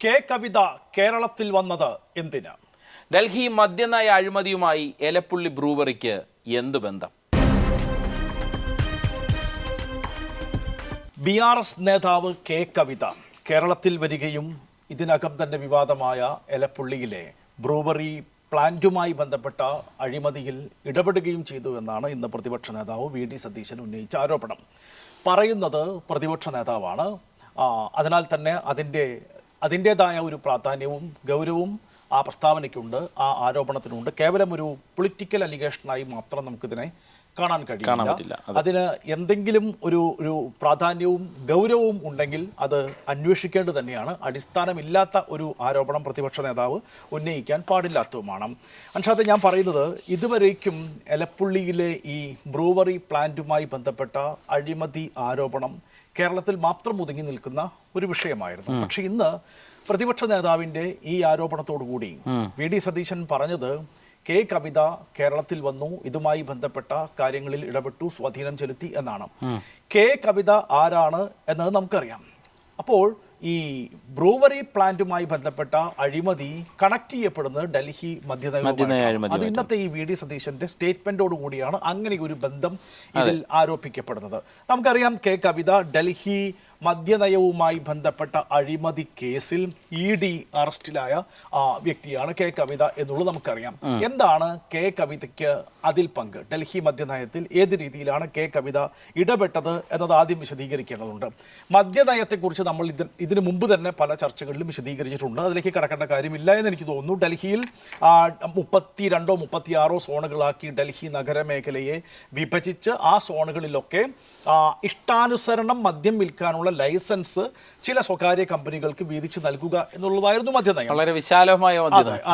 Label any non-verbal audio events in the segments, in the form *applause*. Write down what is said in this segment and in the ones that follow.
K Kavitha കേരളത്തിൽ വന്നത് എന്തിന്? ഡൽഹി മദ്യനയ അഴിമതിയുമായി എലപ്പുള്ളി ബ്രൂവറിക്ക് എന്ത് ബന്ധം? ബി ആർ എസ് നേതാവ് കെ കവിത കേരളത്തിൽ വരികയും ഇതിനകം തന്നെ വിവാദമായ എലപ്പുള്ളിയിലെ ബ്രൂവറി പ്ലാന്റുമായി ബന്ധപ്പെട്ട അഴിമതിയിൽ ഇടപെടുകയും ചെയ്തു എന്നാണ് ഇന്ന് പ്രതിപക്ഷ നേതാവ് വി ഡി സതീശൻ ഉന്നയിച്ച ആരോപണം. പറയുന്നത് പ്രതിപക്ഷ നേതാവാണ്. അതിനാൽ തന്നെ അതിന്റെ അതിന്റെതായ ഒരു പ്രാധാന്യവും ഗൗരവവും ആ പ്രസ്താവനയ്ക്കുണ്ട് ആ ആരോപണത്തിനുണ്ട്. കേവലം ഒരു പൊളിറ്റിക്കൽ അലിഗേഷനായി മാത്രം നമുക്കിതിനെ കാണാൻ കഴിയില്ല. അതിന് എന്തെങ്കിലും ഒരു ഒരു പ്രാധാന്യവും ഗൗരവവും ഉണ്ടെങ്കിൽ അത് അന്വേഷിക്കേണ്ടത് തന്നെയാണ്. അടിസ്ഥാനമില്ലാത്ത ഒരു ആരോപണം പ്രതിപക്ഷ നേതാവ് ഉന്നയിക്കാൻ പാടില്ലാത്തതുമാണ്. അൻഷാദ് ഞാൻ പറയുന്നത് ഇതുവരേക്കും എലപ്പുള്ളിയിലെ ഈ ബ്രൂവറി പ്ലാന്റുമായി ബന്ധപ്പെട്ട അഴിമതി ആരോപണം കേരളത്തിൽ മാത്രം ഒതുങ്ങി നിൽക്കുന്ന ഒരു വിഷയമായിരുന്നു. പക്ഷെ ഇന്ന് പ്രതിപക്ഷ നേതാവിന്റെ ഈ ആരോപണത്തോടു കൂടി വി ഡി സതീശൻ പറഞ്ഞത് കെ കവിത കേരളത്തിൽ വന്നു ഇതുമായി ബന്ധപ്പെട്ട കാര്യങ്ങളിൽ ഇടപെട്ടു സ്വാധീനം ചെലുത്തി എന്നാണ്. കെ കവിത ആരാണ് എന്നത് നമുക്കറിയാം. അപ്പോൾ ഈ ബ്രൂവറി പ്ലാന്റുമായി ബന്ധപ്പെട്ട അഴിമതി കണക്ട് ചെയ്യപ്പെടുന്നത് ഡൽഹി മദ്യനയ. അത് ഇന്നത്തെ ഈ വി ഡി സതീശന്റെ സ്റ്റേറ്റ്മെന്റോട് കൂടിയാണ് അങ്ങനെ ഒരു ബന്ധം ഇതിൽ ആരോപിക്കപ്പെടുന്നത്. നമുക്കറിയാം കെ കവിത ഡൽഹി മദ്യനയവുമായി ബന്ധപ്പെട്ട അഴിമതി കേസിൽ ഇ ഡി അറസ്റ്റിലായ ആ, വ്യക്തിയാണ് കെ കവിത എന്നുള്ളത് നമുക്കറിയാം. എന്താണ് കെ കവിതയ്ക്ക് അതിൽ പങ്ക്? ഡൽഹി മദ്യനയത്തിൽ ഏത് രീതിയിലാണ് കെ കവിത ഇടപെട്ടത് എന്നത് ആദ്യം വിശദീകരിക്കേണ്ടതുണ്ട്. മദ്യനയത്തെക്കുറിച്ച് നമ്മൾ ഇത് ഇതിനു മുമ്പ് തന്നെ പല ചർച്ചകളിലും വിശദീകരിച്ചിട്ടുണ്ട്. അതിലേക്ക് കടക്കേണ്ട കാര്യമില്ല എന്ന് എനിക്ക് തോന്നുന്നു. ഡൽഹിയിൽ മുപ്പത്തി രണ്ടോ മുപ്പത്തിയാറോ സോണുകളാക്കി ഡൽഹി നഗരമേഖലയെ വിഭജിച്ച് ആ സോണുകളിലൊക്കെ ഇഷ്ടാനുസരണം മദ്യം വിൽക്കാനുള്ള ലൈസൻസ് ചില സ്വകാര്യ കമ്പനികൾക്ക് വീതിച്ച് നൽകുക എന്നുള്ളതായിരുന്നു മദ്യനയം. വളരെ വിശാലമായ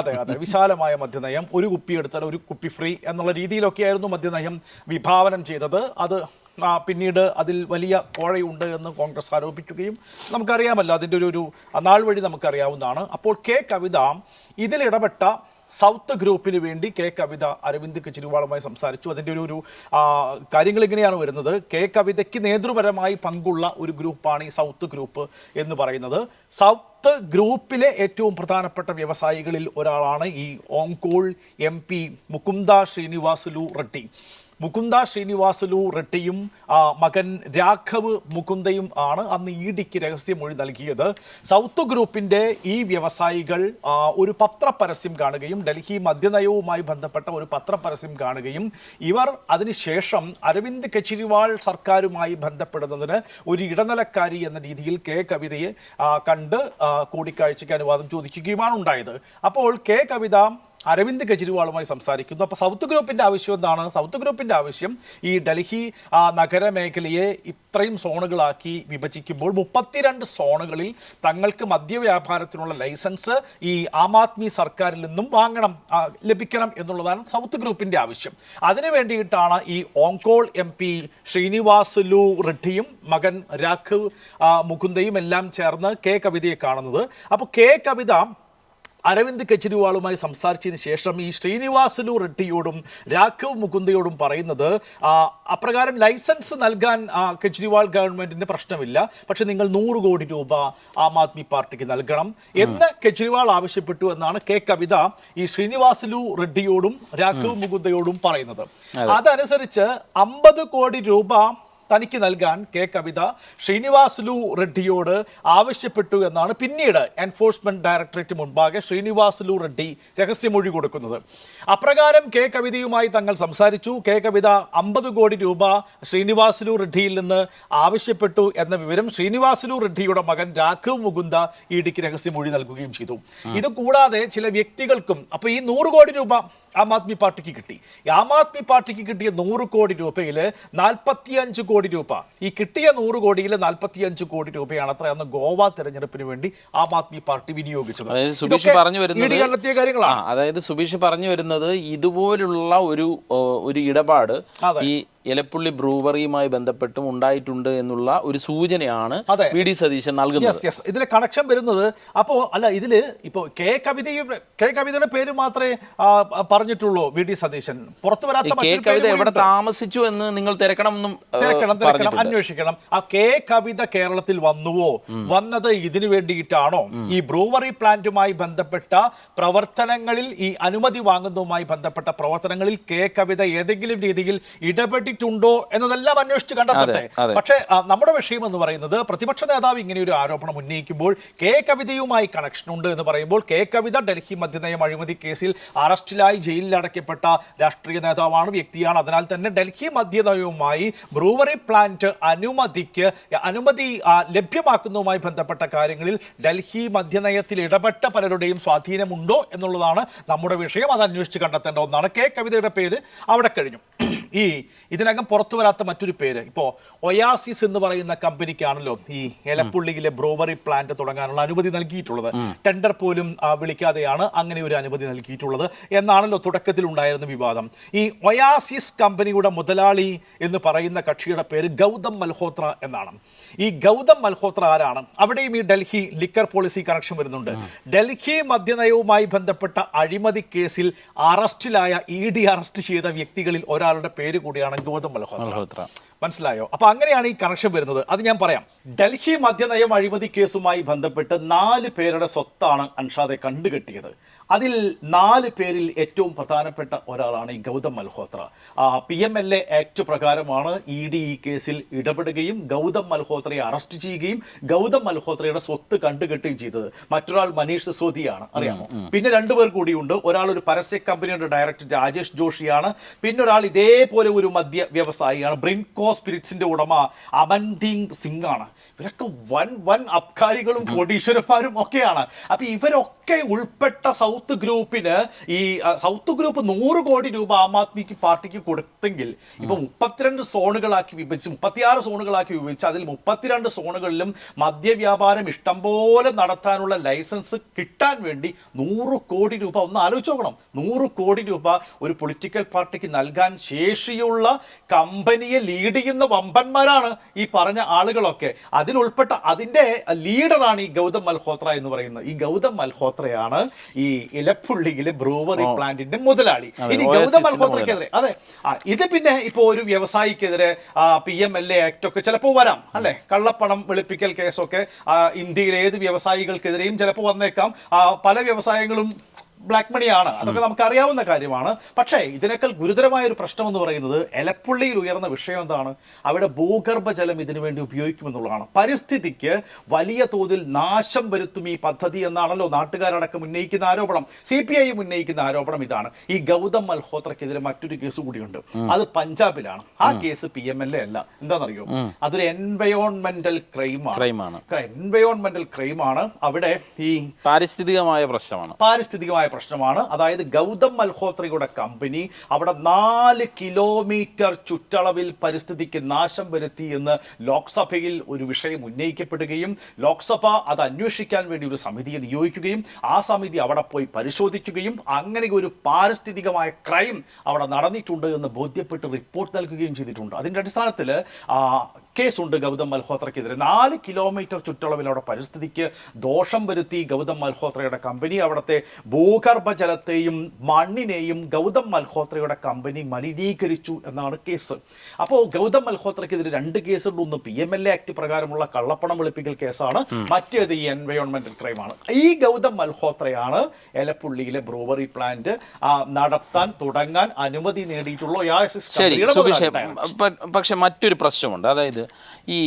അതെ അതെ വിശാലമായ മദ്യനയം. ഒരു കുപ്പി എടുത്താൽ ഒരു കുപ്പി ഫ്രീ എന്നുള്ള രീതിയിലൊക്കെയായിരുന്നു മദ്യനയം വിഭാവനം ചെയ്തത്. അത് പിന്നീട് അതിൽ വലിയ കോഴയുണ്ട് എന്ന് കോൺഗ്രസ് ആരോപിക്കുകയും നമുക്കറിയാമല്ലോ അതിന്റെ ഒരു ഒരു നാൾ വഴി നമുക്കറിയാവുന്നതാണ്. അപ്പോൾ കെ. കവിത ഇതിലിടപെട്ട സൗത്ത് ഗ്രൂപ്പിന് വേണ്ടി കെ. കവിത അരവിന്ദ് കെജ്രിവാളുമായി സംസാരിച്ചു. അതിന്റെ ഒരു ഒരു കാര്യങ്ങൾ ഇങ്ങനെയാണ് വരുന്നത്. കെ. കവിതയ്ക്ക് നേതൃപരമായി പങ്കുള്ള ഒരു ഗ്രൂപ്പാണ് ഈ സൗത്ത് ഗ്രൂപ്പ് എന്ന് പറയുന്നത്. സൗത്ത് ഗ്രൂപ്പിലെ ഏറ്റവും പ്രധാനപ്പെട്ട വ്യവസായികളിൽ ഒരാളാണ് ഈ ഓങ്കോൾ എം പി മുകുന്ദ ശ്രീനിവാസുലു റെഡ്ഡി. മുകുന്ദ ശ്രീനിവാസലു റെട്ടിയും മകൻ രാഘവ് മുകുന്ദയും ആണ് അന്ന് ഇ ഡിക്ക് രഹസ്യമൊഴി നൽകിയത്. സൗത്ത് ഗ്രൂപ്പിന്റെ ഈ വ്യവസായികൾ ഒരു പത്രപരസ്യം കാണുകയും ഡൽഹി മദ്യനയവുമായി ബന്ധപ്പെട്ട ഒരു പത്രപരസ്യം കാണുകയും ഇവർ അതിനുശേഷം അരവിന്ദ് കെജ്രിവാൾ സർക്കാരുമായി ബന്ധപ്പെടുന്നതിന് ഒരു ഇടനിലക്കാരി എന്ന രീതിയിൽ കെ കവിതയെ കണ്ട് കൂടിക്കാഴ്ചയ്ക്ക് അനുവാദം ചോദിക്കുകയുമാണ് ഉണ്ടായത്. അപ്പോൾ കെ കവിത അരവിന്ദ് കെജ്രിവാളുമായി സംസാരിക്കുന്നു. അപ്പോൾ സൗത്ത് ഗ്രൂപ്പിന്റെ ആവശ്യം എന്താണ്? സൗത്ത് ഗ്രൂപ്പിന്റെ ആവശ്യം ഈ ഡൽഹി നഗര നഗരമേഖലയെ ഇത്രയും സോണുകളാക്കി വിഭജിക്കുമ്പോൾ മുപ്പത്തിരണ്ട് സോണുകളിൽ തങ്ങൾക്ക് മദ്യവ്യാപാരത്തിനുള്ള ലൈസൻസ് ഈ ആം ആദ്മി സർക്കാരിൽ നിന്നും വാങ്ങണം ലഭിക്കണം എന്നുള്ളതാണ് സൗത്ത് ഗ്രൂപ്പിന്റെ ആവശ്യം. അതിനു വേണ്ടിയിട്ടാണ് ഈ ഓങ്കോൾ എം പി ശ്രീനിവാസുലു റെഡ്ഡിയും മകൻ രാഘവ് മുകുന്ദയും എല്ലാം ചേർന്ന് കെ കവിതയെ കാണുന്നത്. അപ്പോൾ കെ കവിത അരവിന്ദ് കെജ്രിവാളുമായി സംസാരിച്ചതിന് ശേഷം ഈ ശ്രീനിവാസലു റെഡ്ഡിയോടും രാഘവ് മുകുന്ദയോടും പറയുന്നത് അപ്രകാരം ലൈസൻസ് നൽകാൻ കെജ്രിവാൾ ഗവൺമെന്റിന് പ്രശ്നമില്ല. പക്ഷെ നിങ്ങൾ നൂറ് കോടി രൂപ ആം ആദ്മി പാർട്ടിക്ക് നൽകണം എന്ന് കെജ്രിവാൾ ആവശ്യപ്പെട്ടു എന്നാണ് കെ കവിത ഈ ശ്രീനിവാസലു റെഡ്ഡിയോടും രാഘവ് മുകുന്ദയോടും പറയുന്നത്. അതനുസരിച്ച് അമ്പത് കോടി രൂപ തനിക്ക് നൽകാൻ കെ കവിത ശ്രീനിവാസുലു റെഡ്ഡിയോട് ആവശ്യപ്പെട്ടു എന്നാണ് പിന്നീട് എൻഫോഴ്സ്മെന്റ് ഡയറക്ടറേറ്റ് മുൻപാകെ ശ്രീനിവാസുലു റെഡ്ഡി രഹസ്യമൊഴി കൊടുക്കുന്നത്. അപ്രകാരം കെ കവിതയുമായി തങ്ങൾ സംസാരിച്ചു. കെ കവിത അമ്പത് കോടി രൂപ ശ്രീനിവാസുലു റെഡ്ഡിയിൽ നിന്ന് ആവശ്യപ്പെട്ടു എന്ന വിവരം ശ്രീനിവാസുലു റെഡ്ഡിയുടെ മകൻ രാഘവ് മുകുന്ദ ഇ ഡിക്ക് രഹസ്യമൊഴി നൽകുകയും ചെയ്തു. ഇത് കൂടാതെ ചില വ്യക്തികൾക്കും അപ്പൊ ഈ നൂറ് കോടി രൂപ ആം ആദ്മി പാർട്ടിക്ക് കിട്ടി. ഈ ആം ആദ്മി പാർട്ടിക്ക് കിട്ടിയ നൂറ് കോടി രൂപയിൽ നാൽപ്പത്തിയഞ്ച് കോടി രൂപ. ഈ കിട്ടിയ നൂറ് കോടിയിൽ നാൽപ്പത്തിയഞ്ച് കോടി രൂപയാണ് അത്ര അന്ന് ഗോവ തെരഞ്ഞെടുപ്പിന് വേണ്ടി ആം ആദ്മി പാർട്ടി വിനിയോഗിച്ചത്. അതായത് സുബീഷ് പറഞ്ഞു വരുന്നത് കണ്ടെത്തിയ കാര്യങ്ങളാണ്. അതായത് സുബീഷ് പറഞ്ഞു വരുന്നത് ഇതുപോലുള്ള ഒരു ഒരു ഇടപാട് ഈ എലപ്പുള്ളി ബ്രൂവറിയുമായി ബന്ധപ്പെട്ടും ഉണ്ടായിട്ടുണ്ട് എന്നുള്ള ഒരു സൂചനയാണ്. വി ഡി സതീശൻ നൽകുന്നത്. ഇതിലെ കണക്ഷൻ വരുന്നത് അപ്പോ അല്ല ഇതിൽ ഇപ്പോൾ കെ കവിതയുടെ കെ കവിതയുടെ പേര് മാത്രമേ പറഞ്ഞിട്ടുള്ളൂ വി ഡി സതീശൻ. പുറത്തു വരാത്ത കെ കവിത എവിടെ താമസിച്ചു എന്ന് നിങ്ങൾ തിരക്കണം എന്നും തിരക്കണം തിരക്കണം. അന്വേഷിക്കണം. ആ കെ കവിത കേരളത്തിൽ വന്നുവോ? വന്നത് ഇതിനു വേണ്ടിയിട്ടാണോ? ഈ ബ്രൂവറി പ്ലാന്റുമായി ബന്ധപ്പെട്ട പ്രവർത്തനങ്ങളിൽ ഈ അനുമതി വാങ്ങുന്നതുമായി ബന്ധപ്പെട്ട പ്രവർത്തനങ്ങളിൽ കെ കവിത ഏതെങ്കിലും രീതിയിൽ ഇടപെട്ടിട്ടുണ്ടോ എന്നതെല്ലാം അന്വേഷിച്ച് കണ്ടെത്തട്ടെ. പക്ഷെ പക്ഷേ നമ്മുടെ വിഷയം എന്ന് പറയുന്നത് പ്രതിപക്ഷ നേതാവ് ഇങ്ങനെ ഒരു ആരോപണം ഉന്നയിക്കുമ്പോൾ കെ കവിതയുമായി കണക്ഷൻ ഉണ്ട് എന്ന് പറയുമ്പോൾ കെ കവിത ഡൽഹി മദ്യനയം അഴിമതി കേസിൽ അറസ്റ്റിലായി ജയിലിൽ അടയ്ക്കപ്പെട്ട രാഷ്ട്രീയ നേതാവാണ് വ്യക്തിയാണ്. അതിനാൽ തന്നെ ഡൽഹി മദ്യനയവുമായി ബ്രൂവറി പ്ലാന്റ് അനുമതിക്ക് അനുമതി ലഭ്യമാക്കുന്നതുമായി ബന്ധപ്പെട്ട കാര്യങ്ങളിൽ ഡൽഹി മദ്യനയത്തിൽ ഇടപെട്ട പലരുടെയും സ്വാധീനമുണ്ടോ എന്നുള്ളതാണ് നമ്മുടെ വിഷയം. അത് അന്വേഷിച്ച് കണ്ടെത്തേണ്ട ഒന്നാണ്. കെ കവിതയുടെ പേര് അവിടെ കഴിഞ്ഞു. ഈ ഇതിനകം പുറത്തു വരാത്ത മറ്റൊരു പേര്. ഇപ്പോ ഒയാസിസ് എന്ന് പറയുന്ന കമ്പനിക്കാണല്ലോ ഈ എലപ്പുള്ളിയിലെ ബ്രോവറി പ്ലാന്റ് തുടങ്ങാനുള്ള അനുമതി നൽകിയിട്ടുള്ളത്. ടെൻഡർ പോലും വിളിക്കാതെയാണ് അങ്ങനെ ഒരു അനുമതി നൽകിയിട്ടുള്ളത് എന്നാണല്ലോ തുടക്കത്തിൽ ഉണ്ടായിരുന്ന വിവാദം. ഈ ഒയാസിസ് കമ്പനിയുടെ മുതലാളി എന്ന് പറയുന്ന കക്ഷിയുടെ പേര് ഗൗതം മൽഹോത്ര എന്നാണ്. ഈ ഗൗതം മൽഹോത്ര ആരാണ്? അവിടെയും ഈ ഡൽഹി ലിക്കർ പോളിസി കണക്ഷൻ വരുന്നുണ്ട്. ഡൽഹി മദ്യനയവുമായി ബന്ധപ്പെട്ട അഴിമതി കേസിൽ അറസ്റ്റിലായ ഇ ഡി അറസ്റ്റ് ചെയ്ത വ്യക്തികളിൽ ഒരാളുടെ പേര് കൂടിയാണ് ഗൗതം മൽഹോത്ര. മനസ്സിലായോ? അപ്പൊ അങ്ങനെയാണ് ഈ കണക്ഷൻ വരുന്നത്. അത് ഞാൻ പറയാം. ഡൽഹി മദ്യനയം അഴിമതി കേസുമായി ബന്ധപ്പെട്ട് നാല് പേരുടെ സ്വത്താണ് അൻഷാദെ കണ്ടുകെട്ടിയത്. അതിൽ നാല് പേരിൽ ഏറ്റവും പ്രധാനപ്പെട്ട ഒരാളാണ് ഈ Gautam Malhotra. P M L A act പ്രകാരമാണ് ഇ ഡി ഈ കേസിൽ ഇടപെടുകയും ഗൗതം മൽഹോത്രയെ അറസ്റ്റ് ചെയ്യുകയും ഗൗതം മൽഹോത്രയുടെ സ്വത്ത് കണ്ടുകെട്ടുകയും ചെയ്തത്. മറ്റൊരാൾ മനീഷ് സിസോദിയാണ്. അറിയാമോ? പിന്നെ രണ്ടുപേർ കൂടിയുണ്ട് ഒരാൾ ഒരു പരസ്യ കമ്പനിയുടെ ഡയറക്ടർ രാജേഷ് ജോഷിയാണ്. പിന്നെ ഒരാൾ ഇതേപോലെ ഒരു മദ്യ വ്യവസായിയാണ്. ബ്രിൻകോ സ്പിരിറ്റ്സിന്റെ ഉടമ അമൻദീങ് സിംഗ് ആണ് ഇവരൊക്കെ വൻ വൻ അബ്കാരികളും കോടീശ്വരന്മാരും ഒക്കെയാണ്. അപ്പൊ ഇവരൊക്കെ ഉൾപ്പെട്ട സൗത്ത് ഗ്രൂപ്പിന് ഈ സൗത്ത് ഗ്രൂപ്പ് നൂറ് കോടി രൂപ ആം ആദ്മിക്ക് പാർട്ടിക്ക് കൊടുത്തെങ്കിൽ ഇപ്പൊ മുപ്പത്തിരണ്ട് സോണുകളാക്കി വിഭജിച്ച് മുപ്പത്തിയാറ് സോണുകളാക്കി വിഭജിച്ച് അതിൽ മുപ്പത്തിരണ്ട് സോണുകളിലും മദ്യവ്യാപാരം ഇഷ്ടംപോലെ നടത്താനുള്ള ലൈസൻസ് കിട്ടാൻ വേണ്ടി നൂറ് കോടി രൂപ ഒന്ന് ആലോചിച്ച് നോക്കണം. നൂറ് കോടി രൂപ ഒരു പൊളിറ്റിക്കൽ പാർട്ടിക്ക് നൽകാൻ ശേഷിയുള്ള കമ്പനിയെ ലീഡ് ചെയ്യുന്ന വമ്പന്മാരാണ് ഈ പറഞ്ഞ ആളുകളൊക്കെ. അതിലുൾപ്പെട്ട അതിന്റെ ലീഡറാണ് ഈ ഗൗതം മൽഹോത്ര എന്ന് പറയുന്നത്. ഈ ഗൗതം മൽഹോത്രയാണ് ഈ ഇലപ്പുള്ളിയിലെ ബ്രൂവറി പ്ലാന്റിന്റെ മുതലാളി. ഇനി ഗൗതം മൽഹോത്രക്കെതിരെ അതെ. ഇത് പിന്നെ ഇപ്പോൾ ഒരു വ്യവസായിക്കെതിരെ P M L A act ഒക്കെ ചിലപ്പോൾ വരാം അല്ലെ? കള്ളപ്പണം വെളുപ്പിക്കൽ കേസൊക്കെ ഇന്ത്യയിലെ ഏത് വ്യവസായികൾക്കെതിരെയും ചിലപ്പോൾ വന്നേക്കാം. പല വ്യവസായങ്ങളും ബ്ലാക്ക് മണിയാണ് അതൊക്കെ നമുക്ക് അറിയാവുന്ന കാര്യമാണ്. പക്ഷേ ഇതിനേക്കാൾ ഗുരുതരമായ ഒരു പ്രശ്നം എന്ന് പറയുന്നത് എലപ്പുള്ളിയിൽ ഉയർന്ന വിഷയം എന്താണ്? അവിടെ ഭൂഗർഭജലം ഇതിനു വേണ്ടി ഉപയോഗിക്കുമെന്നുള്ളതാണ്. പരിസ്ഥിതിക്ക് വലിയ തോതിൽ നാശം വരുത്തും ഈ പദ്ധതി എന്നാണല്ലോ നാട്ടുകാരടക്കം ഉന്നയിക്കുന്ന ആരോപണം. സി പി ഐ ഉന്നയിക്കുന്ന ആരോപണം ഇതാണ്. ഈ ഗൗതം മൽഹോത്രക്കെതിരെ മറ്റൊരു കേസ് കൂടിയുണ്ട്. അത് പഞ്ചാബിലാണ്. ആ case P M L A അല്ല. എന്താണെന്നറിയോ അതൊരു എൻവയോൺമെന്റൽ ക്രൈമാണ് ക്രൈമാണ് എൻവയോൺമെന്റൽ ക്രൈമാണ് അവിടെ ഈ പാരിസ്ഥിതികമായ പ്രശ്നമാണ്. പാരിസ്ഥിതികമായ പ്രശ്നമാണ്. അതായത് ഗൗതം മൽഹോത്രയുടെ കമ്പനി അവിടെ നാല് കിലോമീറ്റർ ചുറ്റളവിൽ പരിസ്ഥിതിക്ക് നാശം വരുത്തി എന്ന് ലോക്സഭയിൽ ഒരു വിഷയം ഉന്നയിക്കപ്പെടുകയും ലോക്സഭ അത് അന്വേഷിക്കാൻ വേണ്ടി ഒരു സമിതിയെ നിയോഗിക്കുകയും ആ സമിതി അവിടെ പോയി പരിശോധിക്കുകയും അങ്ങനെ ഒരു പാരിസ്ഥിതികമായ ക്രൈം അവിടെ നടന്നിട്ടുണ്ട് എന്ന് ബോധ്യപ്പെട്ട് റിപ്പോർട്ട് നൽകുകയും ചെയ്തിട്ടുണ്ട്. അതിന്റെ അടിസ്ഥാനത്തിൽ കേസുണ്ട് ഗൗതം മൽഹോത്രയ്ക്കെതിരെ നാല് കിലോമീറ്റർ ചുറ്റളവിൽ അവിടെ പരിസ്ഥിതിക്ക് ദോഷം വരുത്തി ഗൗതം മൽഹോത്രയുടെ കമ്പനി. അവിടുത്തെ ഭൂഗർഭജലത്തെയും മണ്ണിനെയും ഗൗതം മൽഹോത്രയുടെ കമ്പനി മലിനീകരിച്ചു എന്നാണ് കേസ്. അപ്പോൾ ഗൗതം മൽഹോത്രയ്ക്കെതിരെ രണ്ട് കേസുണ്ട്. ഒന്ന് P M L A act പ്രകാരമുള്ള കള്ളപ്പണം വെളുപ്പിക്കൽ കേസാണ്. മറ്റേത് ഈ എൻവയോൺമെന്റൽ ക്രൈമാണ്. ഈ ഗൗതം മൽഹോത്രയാണ് എലപ്പുള്ളിയിലെ ബ്രൂവറി പ്ലാന്റ് നടത്താൻ തുടങ്ങാൻ അനുമതി നേടിയിട്ടുള്ള പക്ഷെ മറ്റൊരു പ്രശ്നമുണ്ട്. അതായത് ഈ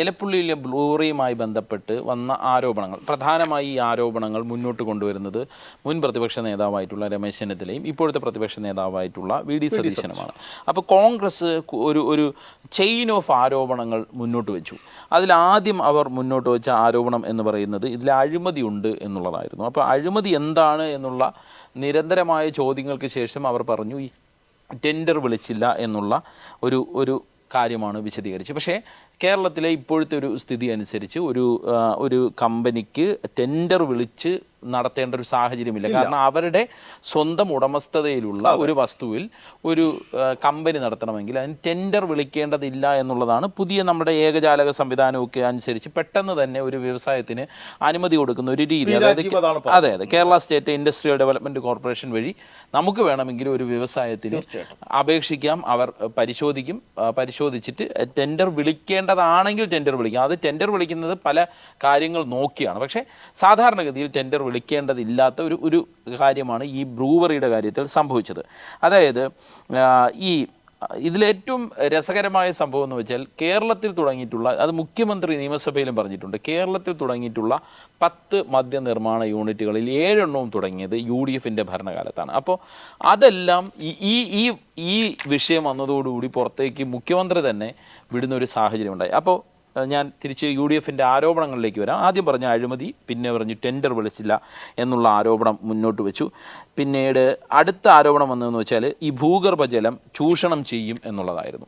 ഇലപ്പുള്ളിയിലെ ബ്ലൂറിയുമായി ബന്ധപ്പെട്ട് വന്ന ആരോപണങ്ങൾ പ്രധാനമായി ഈ ആരോപണങ്ങൾ മുന്നോട്ട് കൊണ്ടുവരുന്നത് മുൻ പ്രതിപക്ഷ നേതാവായിട്ടുള്ള രമേശ് ചെന്നിത്തലയും ഇപ്പോഴത്തെ പ്രതിപക്ഷ നേതാവായിട്ടുള്ള വി ഡി സതീശനുമാണ്. അപ്പോൾ കോൺഗ്രസ് ഒരു ഒരു ചെയിൻ ഓഫ് ആരോപണങ്ങൾ മുന്നോട്ട് വെച്ചു. അതിലാദ്യം അവർ മുന്നോട്ട് വെച്ച ആരോപണം എന്ന് പറയുന്നത് ഇതിൽ അഴിമതി ഉണ്ട് എന്നുള്ളതായിരുന്നു. അപ്പോൾ അഴിമതി എന്താണ് എന്നുള്ള നിരന്തരമായ ചോദ്യങ്ങൾക്ക് ശേഷം അവർ പറഞ്ഞു ഈ ടെൻഡർ വിളിച്ചില്ല എന്നുള്ള ഒരു ഒരു കാര്യമാണ് വിശദീകരിച്ചത്. പക്ഷേ കേരളത്തിലെ ഇപ്പോഴത്തെ ഒരു സ്ഥിതി അനുസരിച്ച് ഒരു ഒരു കമ്പനിക്ക് ടെൻഡർ വിളിച്ച് നടത്തേണ്ട ഒരു സാഹചര്യമില്ല. കാരണം അവരുടെ സ്വന്തം ഉടമസ്ഥതയിലുള്ള ഒരു വസ്തുവിൽ ഒരു കമ്പനി നടത്തണമെങ്കിൽ അതിന് ടെൻഡർ വിളിക്കേണ്ടതില്ല എന്നുള്ളതാണ് പുതിയ നമ്മുടെ ഏകജാലക സംവിധാനമൊക്കെ അനുസരിച്ച് പെട്ടെന്ന് തന്നെ ഒരു വ്യവസായത്തിന് അനുമതി കൊടുക്കുന്ന ഒരു രീതി. അതായത് അതെ അതെ. Kerala State Industrial Development Corporation വഴി നമുക്ക് വേണമെങ്കിൽ ഒരു വ്യവസായത്തിന് അപേക്ഷിക്കാം. അവർ പരിശോധിക്കും. പരിശോധിച്ചിട്ട് ടെൻഡർ വിളിക്കേണ്ടതാണെങ്കിൽ ടെൻഡർ വിളിക്കാം. അത് ടെൻഡർ വിളിക്കുന്നത് പല കാര്യങ്ങൾ നോക്കിയാണ്. പക്ഷേ സാധാരണഗതിയിൽ ടെൻഡർ വിളിക്കേണ്ടതില്ലാത്ത ഒരു ഒരു കാര്യമാണ് ഈ ബ്രൂവറിയുടെ കാര്യത്തിൽ സംഭവിച്ചത്. അതായത് ഈ ഇതിലേറ്റവും രസകരമായ സംഭവം എന്ന് വെച്ചാൽ കേരളത്തിൽ തുടങ്ങിയിട്ടുള്ള അത് മുഖ്യമന്ത്രി നിയമസഭയിലും പറഞ്ഞിട്ടുണ്ട് കേരളത്തിൽ തുടങ്ങിയിട്ടുള്ള പത്ത് മദ്യനിർമ്മാണ യൂണിറ്റുകളിൽ ഏഴെണ്ണവും തുടങ്ങിയത് യു ഡി എഫിന്റെ ഭരണകാലത്താണ്. അപ്പോൾ അതെല്ലാം ഈ ഈ ഈ വിഷയം വന്നതോടുകൂടി പുറത്തേക്ക് മുഖ്യമന്ത്രി തന്നെ വിടുന്ന ഒരു സാഹചര്യം ഉണ്ടായി അപ്പോൾ ഞാൻ തിരിച്ച് യു ഡി എഫിന്റെ ആരോപണങ്ങളിലേക്ക് വരാം. ആദ്യം പറഞ്ഞ അഴിമതി പിന്നെ പറഞ്ഞു ടെൻഡർ വിളിച്ചില്ല എന്നുള്ള ആരോപണം മുന്നോട്ട് വെച്ചു. പിന്നീട് അടുത്ത ആരോപണം വന്നതെന്ന് വെച്ചാൽ ഈ ഭൂഗർഭജലം ചൂഷണം ചെയ്യും എന്നുള്ളതായിരുന്നു.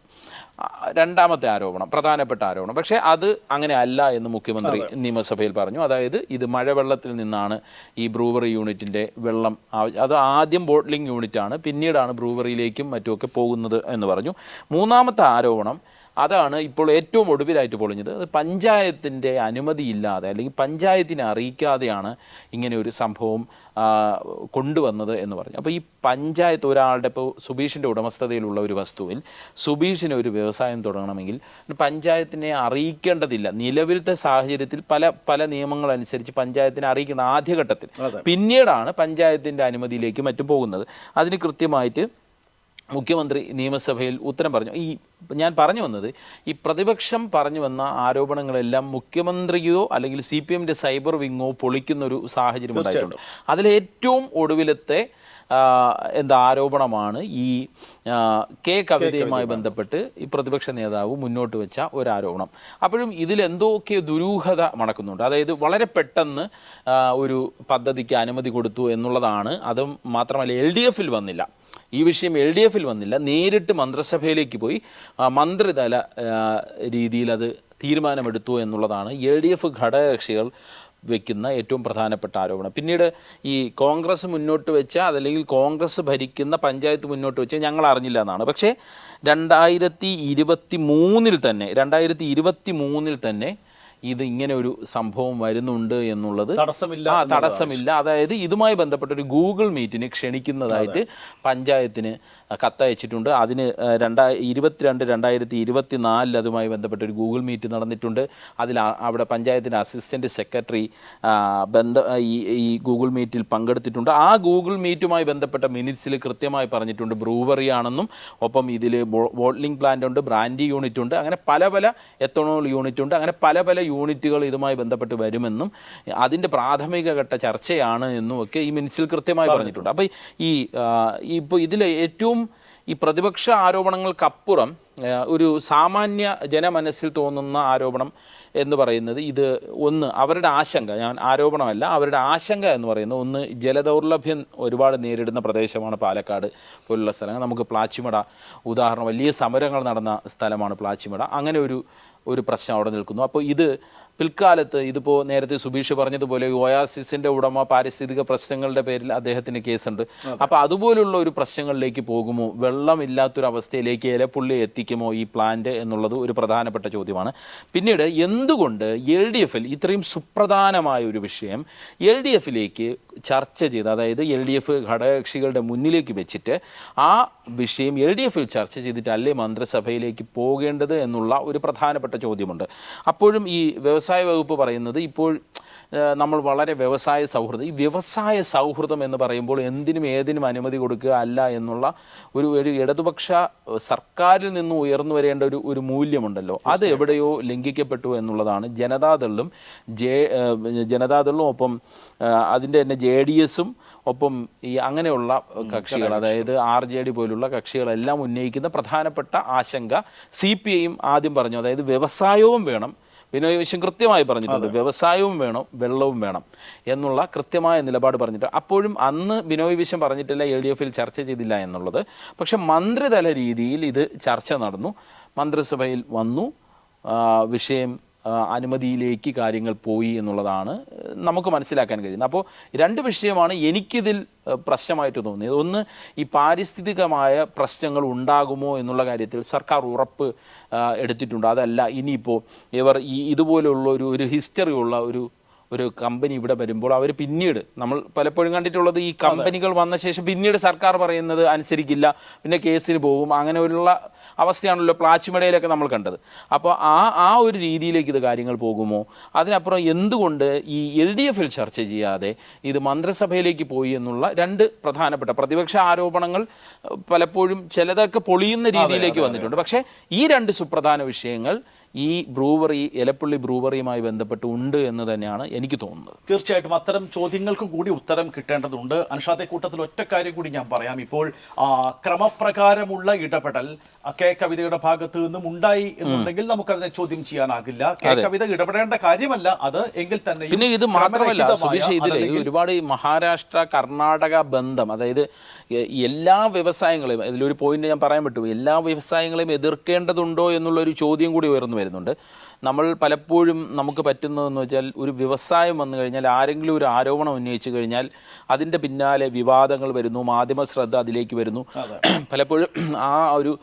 രണ്ടാമത്തെ ആരോപണം പ്രധാനപ്പെട്ട ആരോപണം. പക്ഷേ അത് അങ്ങനെ അല്ല എന്ന് മുഖ്യമന്ത്രി നിയമസഭയിൽ പറഞ്ഞു. അതായത് ഇത് മഴവെള്ളത്തിൽ നിന്നാണ് ഈ ബ്രൂവറി യൂണിറ്റിന്റെ വെള്ളം അത് ആദ്യം ബോട്ട്ലിംഗ് യൂണിറ്റാണ് പിന്നീടാണ് ബ്രൂവറിയിലേക്കും മറ്റുമൊക്കെ പോകുന്നത് എന്ന് പറഞ്ഞു. മൂന്നാമത്തെ ആരോപണം അതാണ് ഇപ്പോൾ ഏറ്റവും ഒടുവിലായിട്ട് പൊളിഞ്ഞത്. അത് പഞ്ചായത്തിന്റെ അനുമതിയില്ലാതെ അല്ലെങ്കിൽ പഞ്ചായത്തിനെ അറിയിക്കാതെയാണ് ഇങ്ങനെ ഒരു സംഭവം കൊണ്ടുവന്നത് എന്ന് പറഞ്ഞു. അപ്പോൾ ഈ പഞ്ചായത്ത് ഒരാളുടെ ഇപ്പോൾ സുബീഷിന്റെ ഉടമസ്ഥതയിലുള്ള ഒരു വസ്തുവിൽ സുബീഷിന് ഒരു വ്യവസായം തുടങ്ങണമെങ്കിൽ പഞ്ചായത്തിനെ അറിയിക്കേണ്ടതില്ല. നിലവിലത്തെ സാഹചര്യത്തിൽ പല പല നിയമങ്ങളനുസരിച്ച് പഞ്ചായത്തിനെ അറിയിക്കണം ആദ്യഘട്ടത്തിൽ. പിന്നീടാണ് പഞ്ചായത്തിന്റെ അനുമതിയിലേക്ക് മറ്റും പോകുന്നത്. അതിന് കൃത്യമായിട്ട് മുഖ്യമന്ത്രി നിയമസഭയിൽ ഉത്തരം പറഞ്ഞു. ഈ ഞാൻ പറഞ്ഞു വന്നത് ഈ പ്രതിപക്ഷം പറഞ്ഞു വന്ന ആരോപണങ്ങളെല്ലാം മുഖ്യമന്ത്രിയോ അല്ലെങ്കിൽ സി പി എമ്മിന്റെ സൈബർ വിങ്ങോ പൊളിക്കുന്ന ഒരു സാഹചര്യം ഉണ്ടായിട്ടുണ്ട്. അതിലേറ്റവും ഒടുവിലത്തെ എന്താ ആരോപണമാണ് ഈ കെ കവിതയുമായി ബന്ധപ്പെട്ട് ഈ പ്രതിപക്ഷ നേതാവ് മുന്നോട്ട് വെച്ച ഒരു ആരോപണം അപ്പോഴും ഇതിൽ എന്തൊക്കെ ദുരൂഹത മണക്കുന്നുണ്ട് അതായത് വളരെ പെട്ടെന്ന് ഒരു പദ്ധതിക്ക് അനുമതി കൊടുത്തു എന്നുള്ളതാണ്. അതും മാത്രമല്ല എൽ ഡി എഫിൽ വന്നില്ല. ഈ വിഷയം എൽ ഡി എഫിൽ വന്നില്ല. നേരിട്ട് മന്ത്രിസഭയിലേക്ക് പോയി മന്ത്രിതല രീതിയിൽ അത് തീരുമാനമെടുത്തു എന്നുള്ളതാണ് എൽ ഡി എഫ് ഘടകകക്ഷികൾ വെക്കുന്ന ഏറ്റവും പ്രധാനപ്പെട്ട ആരോപണം. പിന്നീട് ഈ കോൺഗ്രസ് മുന്നോട്ട് വെച്ച അതല്ലെങ്കിൽ കോൺഗ്രസ് ഭരിക്കുന്ന പഞ്ചായത്ത് മുന്നോട്ട് വെച്ച ഞങ്ങൾ അറിഞ്ഞില്ല എന്നാണ്. പക്ഷേ രണ്ടായിരത്തി ഇരുപത്തി മൂന്നിൽ തന്നെ രണ്ടായിരത്തി ഇരുപത്തി മൂന്നിൽ തന്നെ ഇത് ഇങ്ങനെ ഒരു സംഭവം വരുന്നുണ്ട് എന്നുള്ളത് തടസ്സമില്ല ആ തടസ്സമില്ല. അതായത് ഇതുമായി ബന്ധപ്പെട്ട ഒരു ഗൂഗിൾ മീറ്റിന് ക്ഷണിക്കുന്നതായിട്ട് പഞ്ചായത്തിന് കത്തയച്ചിട്ടുണ്ട്. അതിന് രണ്ടായി ഇരുപത്തിരണ്ട് രണ്ടായിരത്തി ഇരുപത്തി നാലിൽ അതുമായി ബന്ധപ്പെട്ട ഒരു ഗൂഗിൾ മീറ്റ് നടന്നിട്ടുണ്ട്. അതിൽ അവിടെ പഞ്ചായത്തിന്റെ അസിസ്റ്റന്റ് സെക്രട്ടറി ബന്ധ ഈ ഈ ഗൂഗിൾ മീറ്റിൽ പങ്കെടുത്തിട്ടുണ്ട്. ആ ഗൂഗിൾ മീറ്റുമായി ബന്ധപ്പെട്ട മിനിറ്റ്സിൽ കൃത്യമായി പറഞ്ഞിട്ടുണ്ട്. ബ്രൂവറി ആണെന്നും ഒപ്പം ഇതിൽ ബോട്ട്ലിംഗ് പ്ലാന്റ് ഉണ്ട് ബ്രാൻഡി യൂണിറ്റ് ഉണ്ട്. അങ്ങനെ പല പല എത്തണോൾ യൂണിറ്റ് ഉണ്ട്. അങ്ങനെ പല പല യൂണിറ്റുകൾ ഇതുമായി ബന്ധപ്പെട്ട് വരുമെന്നും അതിന്റെ പ്രാഥമിക ഘട്ട ചർച്ചയാണ് എന്നും ഒക്കെ ഈ മിനിസിൽ കൃത്യമായി പറഞ്ഞിട്ടുണ്ട്. അപ്പോൾ ഈ ഇപ്പോൾ ഇതിൽ ഏറ്റവും ഈ പ്രതിപക്ഷ ആരോപണങ്ങൾക്കപ്പുറം ഒരു സാമാന്യ ജനമനസ്സിൽ തോന്നുന്ന ആരോപണം എന്ന് പറയുന്നത് ഇത് ഒന്ന് അവരുടെ ആശങ്ക ഞാൻ ആരോപണമല്ല അവരുടെ ആശങ്ക എന്ന് പറയുന്നത് ഒന്ന് ജലദൗർലഭ്യം ഒരുപാട് നേരിടുന്ന പ്രദേശമാണ് പാലക്കാട് പോലുള്ള സ്ഥലങ്ങൾ. നമുക്ക് പ്ലാച്ചിമട ഉദാഹരണം വലിയ സമരങ്ങൾ നടന്ന സ്ഥലമാണ് പ്ലാച്ചിമട. അങ്ങനെ ഒരു ഒരു പ്രശ്നം അവിടെ നിൽക്കുന്നു. അപ്പോൾ ഇത് പിൽക്കാലത്ത് ഇതിപ്പോൾ നേരത്തെ സുബീഷ് പറഞ്ഞതുപോലെ ഒയാസിസിന്റെ ഉടമ പാരിസ്ഥിതിക പ്രശ്നങ്ങളുടെ പേരിൽ അദ്ദേഹത്തിന് കേസുണ്ട്. അപ്പോൾ അതുപോലുള്ള ഒരു പ്രശ്നങ്ങളിലേക്ക് പോകുമോ? വെള്ളമില്ലാത്തൊരവസ്ഥയിലേക്ക് ഇലപ്പുള്ളി എത്തിക്കുമോ ഈ പ്ലാന്റ് എന്നുള്ളത് ഒരു പ്രധാനപ്പെട്ട ചോദ്യമാണ്. പിന്നീട് എന്തുകൊണ്ട് എൽ ഡി എഫിൽ ഇത്രയും സുപ്രധാനമായ ഒരു വിഷയം എൽ ഡി എഫിലേക്ക് ചർച്ച ചെയ്ത് അതായത് എൽ ഡി എഫ് ഘടകകക്ഷികളുടെ മുന്നിലേക്ക് വെച്ചിട്ട് ആ വിഷയം എൽ ഡി എഫിൽ ചർച്ച ചെയ്തിട്ട് അല്ലേ മന്ത്രിസഭയിലേക്ക് പോകേണ്ടത് എന്നുള്ള ഒരു പ്രധാനപ്പെട്ട ചോദ്യമുണ്ട്. അപ്പോഴും ഈ വ്യവസായ വകുപ്പ് പറയുന്നത് ഇപ്പോൾ നമ്മൾ വളരെ വ്യവസായ സൗഹൃദം. ഈ വ്യവസായ സൗഹൃദം എന്ന് പറയുമ്പോൾ എന്തിനും ഏതിനും അനുമതി കൊടുക്കുക അല്ല എന്നുള്ള ഒരു ഒരു ഇടതുപക്ഷ സർക്കാരിൽ നിന്നും ഉയർന്നു വരേണ്ട ഒരു ഒരു മൂല്യമുണ്ടല്ലോ. അത് എവിടെയോ ലംഘിക്കപ്പെട്ടു എന്നുള്ളതാണ്. ജനതാദളും ജെ ജനതാദളും ഒപ്പം അതിന്റെ തന്നെ ജെ ഡി എസും ഒപ്പം ഈ അങ്ങനെയുള്ള കക്ഷികൾ അതായത് ആർ ജെ ഡി പോലുള്ള കക്ഷികളെല്ലാം ഉന്നയിക്കുന്ന പ്രധാനപ്പെട്ട ആശങ്ക സി പി ഐയും ആദ്യം പറഞ്ഞു. അതായത് വ്യവസായവും വേണം ബിനോയ് വിശ്വം കൃത്യമായി പറഞ്ഞിട്ടുണ്ട്. വ്യവസായവും വേണം വെള്ളവും വേണം എന്നുള്ള കൃത്യമായ നിലപാട് പറഞ്ഞിട്ട് അപ്പോഴും അന്ന് ബിനോയ് വിശ്വം പറഞ്ഞിട്ടില്ല എൽ ഡി എഫിൽ ചർച്ച ചെയ്തില്ല എന്നുള്ളത്. പക്ഷെ മന്ത്രിതല രീതിയിൽ ഇത് ചർച്ച നടന്നു. മന്ത്രിസഭയിൽ വന്നു. വിഷയം അനുമതിയിലേക്ക് കാര്യങ്ങൾ പോയി എന്നുള്ളതാണ് നമുക്ക് മനസ്സിലാക്കാൻ കഴിയുന്നത്. അപ്പോൾ രണ്ട് വിഷയമാണ് എനിക്കിതിൽ പ്രശ്നമായിട്ട് തോന്നിയത്. ഒന്ന് ഈ പാരിസ്ഥിതികമായ പ്രശ്നങ്ങൾ ഉണ്ടാകുമോ എന്നുള്ള കാര്യത്തിൽ സർക്കാർ ഉറപ്പ് എടുത്തിട്ടുണ്ട്. അതല്ല ഇനിയിപ്പോൾ ഇവർ ഈ ഇതുപോലെയുള്ള ഒരു ഒരു ഹിസ്റ്ററി ഉള്ള ഒരു ഒരു കമ്പനി ഇവിടെ വരുമ്പോൾ അവർ പിന്നീട് നമ്മൾ പലപ്പോഴും കണ്ടിട്ടുള്ളത് ഈ കമ്പനികൾ വന്ന ശേഷം പിന്നീട് സർക്കാർ പറയുന്നത് അനുസരിക്കില്ല പിന്നെ കേസിന് പോകും അങ്ങനെയുള്ള അവസ്ഥയാണല്ലോ പ്ലാച്ചിമടയിലൊക്കെ നമ്മൾ കണ്ടത്. അപ്പോൾ ആ ആ ഒരു രീതിയിലേക്ക് ഇത് കാര്യങ്ങൾ പോകുമോ? അതിനപ്പുറം എന്തുകൊണ്ട് ഈ എൽ ഡി എഫിൽ ചർച്ച ചെയ്യാതെ ഇത് മന്ത്രിസഭയിലേക്ക് പോയി എന്നുള്ള രണ്ട് പ്രധാനപ്പെട്ട പ്രതിപക്ഷ ആരോപണങ്ങൾ പലപ്പോഴും ചിലതൊക്കെ പൊളിയുന്ന രീതിയിലേക്ക് വന്നിട്ടുണ്ട്. പക്ഷേ ഈ രണ്ട് സുപ്രധാന വിഷയങ്ങൾ ഈ ബ്രൂവറി എലപ്പള്ളി ബ്രൂവറിയുമായി ബന്ധപ്പെട്ട് ഉണ്ട് എന്ന് തന്നെയാണ് എനിക്ക് തോന്നുന്നത്. തീർച്ചയായിട്ടും അത്തരം ചോദ്യങ്ങൾക്ക് കൂടി ഉത്തരം കിട്ടേണ്ടതുണ്ട്. അനുഷാദെ കൂട്ടത്തിൽ ഒറ്റ കാര്യം കൂടി ഞാൻ പറയാം. ഇപ്പോൾ ക്രമപ്രകാരമുള്ള ഇടപെടൽ കെ കവിതയുടെ ഭാഗത്ത് നിന്നും ഉണ്ടായി എന്നുണ്ടെങ്കിൽ നമുക്കതിനെ ചോദ്യം ചെയ്യാനാകില്ല. കെ കവിത ഇടപെടേണ്ട കാര്യമല്ല. അത് എങ്കിൽ തന്നെ പിന്നെ ഇത് മാത്രമല്ല സുബീഷ് ഇതിലെ ഒരുപാട് ഈ മഹാരാഷ്ട്ര കർണാടക ബന്ധം അതായത് എല്ലാ വ്യവസായങ്ങളെയും ഇതിലൊരു പോയിന്റ് ഞാൻ പറയാൻ പറ്റുമോ എല്ലാ വ്യവസായങ്ങളെയും എതിർക്കേണ്ടതുണ്ടോ എന്നുള്ള ഒരു ചോദ്യം കൂടി ഉയർന്നു വരുന്നുണ്ട്. നമ്മൾ പലപ്പോഴും നമുക്ക് പറ്റുന്നതെന്ന് വെച്ചാൽ ഒരു വ്യവസായം വന്നു കഴിഞ്ഞാൽ ആരെങ്കിലും ഒരു ആരോപണം ഉന്നയിച്ചു കഴിഞ്ഞാൽ അതിന്റെ പിന്നാലെ വിവാദങ്ങൾ വരുന്നു മാധ്യമ ശ്രദ്ധ അതിലേക്ക് വരുന്നു. *clears throat* പലപ്പോഴും ആ ഒരു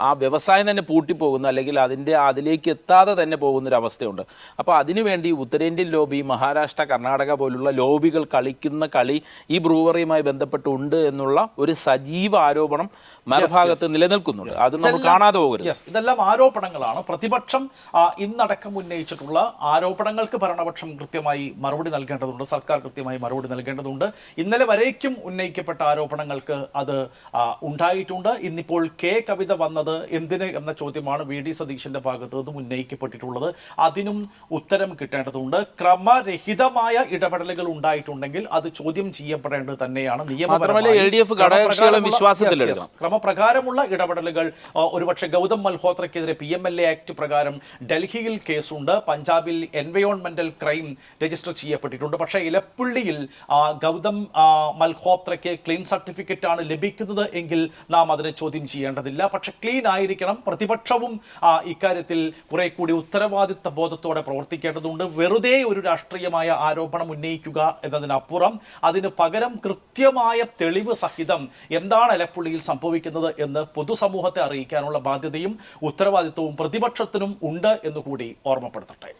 ആ വ്യവസായം തന്നെ പൂട്ടിപ്പോകുന്ന അല്ലെങ്കിൽ അതിന്റെ അതിലേക്ക് എത്താതെ തന്നെ പോകുന്നൊരവസ്ഥയുണ്ട്. അപ്പോൾ അതിനുവേണ്ടി ഉത്തരേന്ത്യൻ ലോബി മഹാരാഷ്ട്ര കർണാടക പോലുള്ള ലോബികൾ കളിക്കുന്ന കളി ഈ ബ്രൂവറിയുമായി ബന്ധപ്പെട്ടുണ്ട് എന്നുള്ള ഒരു സജീവ ആരോപണം മറുഭാഗത്ത് നിലനിൽക്കുന്നുണ്ട്. അത് നമ്മൾ കാണാതെ പോകരുത്. ഇതെല്ലാം ആരോപണങ്ങളാണ്. പ്രതിപക്ഷം ഇന്നടക്കം ഉന്നയിച്ചിട്ടുള്ള ആരോപണങ്ങൾക്ക് ഭരണപക്ഷം കൃത്യമായി മറുപടി നൽകേണ്ടതുണ്ട് സർക്കാർ കൃത്യമായി മറുപടി നൽകേണ്ടതുണ്ട്. ഇന്നലെ വരേക്കും ഉന്നയിക്കപ്പെട്ട ആരോപണങ്ങൾക്ക് അത് ഉണ്ടായിട്ടുണ്ട്. ഇന്നിപ്പോൾ കെ കവിത വന്നത് എന്തിന് എന്ന ചോദ്യമാണ് വി ഡി സതീശന്റെ ഭാഗത്ത് നിന്നും ഉന്നയിക്കപ്പെട്ടിട്ടുള്ളത്. അതിനും ഉത്തരം കിട്ടേണ്ടതുണ്ട്. ക്രമരഹിതമായ ഇടപെടലുകൾ ഉണ്ടായിട്ടുണ്ടെങ്കിൽ അത് ചോദ്യം ചെയ്യപ്പെടേണ്ടത് തന്നെയാണ് നിയമപരമായി. ക്രമപ്രകാരമുള്ള- ഇടപെടലുകൾ ഒരുപക്ഷെ Gautam മൽഹോത്രയ്ക്കെതിരെ P M L A act പ്രകാരം ഡൽഹിയിൽ കേസുണ്ട്. പഞ്ചാബിൽ എൻവയോൺമെന്റൽ ക്രൈം രജിസ്റ്റർ ചെയ്യപ്പെട്ടിട്ടുണ്ട്. പക്ഷേ ഇലപ്പുള്ളിയിൽ ഗൗതം മൽഹോത്രയ്ക്ക് ക്ലീൻ സർട്ടിഫിക്കറ്റ് ആണ് ലഭിക്കുന്നത് എങ്കിൽ നാം അതിനെ ചോദ്യം ചെയ്യേണ്ടതില്ല. പക്ഷെ ക്ലീൻ ആയിരിക്കണം. പ്രതിപക്ഷവും ഇക്കാര്യത്തിൽ കുറെ കൂടി ഉത്തരവാദിത്ത ബോധത്തോടെ പ്രവർത്തിക്കേണ്ടതുണ്ട്. വെറുതെ ഒരു രാഷ്ട്രീയമായ ആരോപണം ഉന്നയിക്കുക എന്നതിനപ്പുറം അതിന് പകരം കൃത്യമായ തെളിവ് സഹിതം എന്താണ് ഇലപ്പുള്ളിയിൽ സംഭവിക്കുന്നത് എന്ന് പൊതുസമൂഹത്തെ അറിയിക്കാനുള്ള ബാധ്യതയും ഉത്തരവാദിത്വവും പ്രതിപക്ഷത്തിനും ഉണ്ട് എന്നുകൂടി ഓർമ്മപ്പെടുത്തട്ടെ.